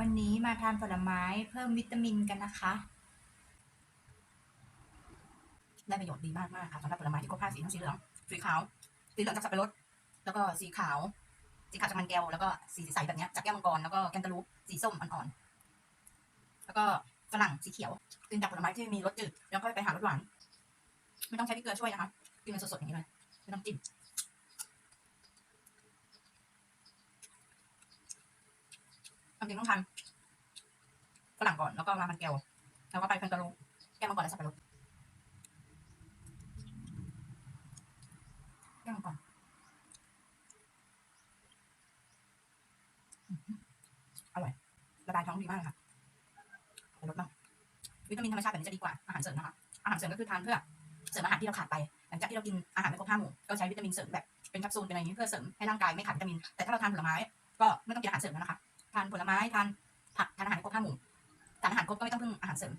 วันนี้มาทานผลไม้เพิ่มวิตามินกันนะคะ ได้ประโยชน์ดีมากมากๆค่ะสำหรับผลไม้ที่ครบห้าสีทั้งสีเหลือง สีขาว สีเหลืองจากสับปะรด แล้วก็สีขาว สีขาวจากมันแก้ว แล้วก็สีใสแบบนี้จากแก้วมังกร แล้วก็แคนตาลูป สีส้มอ่อนๆ แล้วก็ฝรั่งสีเขียวกินจากผลไม้ที่มีรสจืด แล้วก็ไปหารสหวาน ไม่ต้องใช้พริกเกลือช่วยนะคะ กินมันสดๆอย่างนี้เลย ไม่ต้องจิ้ม ความ จริงต้องทานฝรั่งก่อนแล้วก็มามันแก้วแล้วก็ไปแคนตาลูแก้วมังกรและสับปะรดแก้วมังกรอื้อร่อยระบายท้องดีมากเลยค่ะไปลดบ้างวิตามินธรรมชาติแบบนี้จะดีกว่าอาหารเสริมนะคะอาหารเสริมก็คือทานเพื่อเสริมอาหารที่เราขาดไป หลังจากที่เรากินอาหารไม่ครบห้าหมู่ก็ใช้วิตามินเสริมแบบเป็นแคปซูลเป็นอะไรนี้เพื่อเสริมให้ร่างกายไม่ขาดวิตามิน แต่ถ้าเราทานผลไม้ก็ไม่ต้องกินอาหารเสริมแล้วนะคะ ทานผลไม้ทานผักทานอาหารให้ครบห้าหมู่ทานอาหารครบก็ไม่ต้องพึ่งอาหารเสริม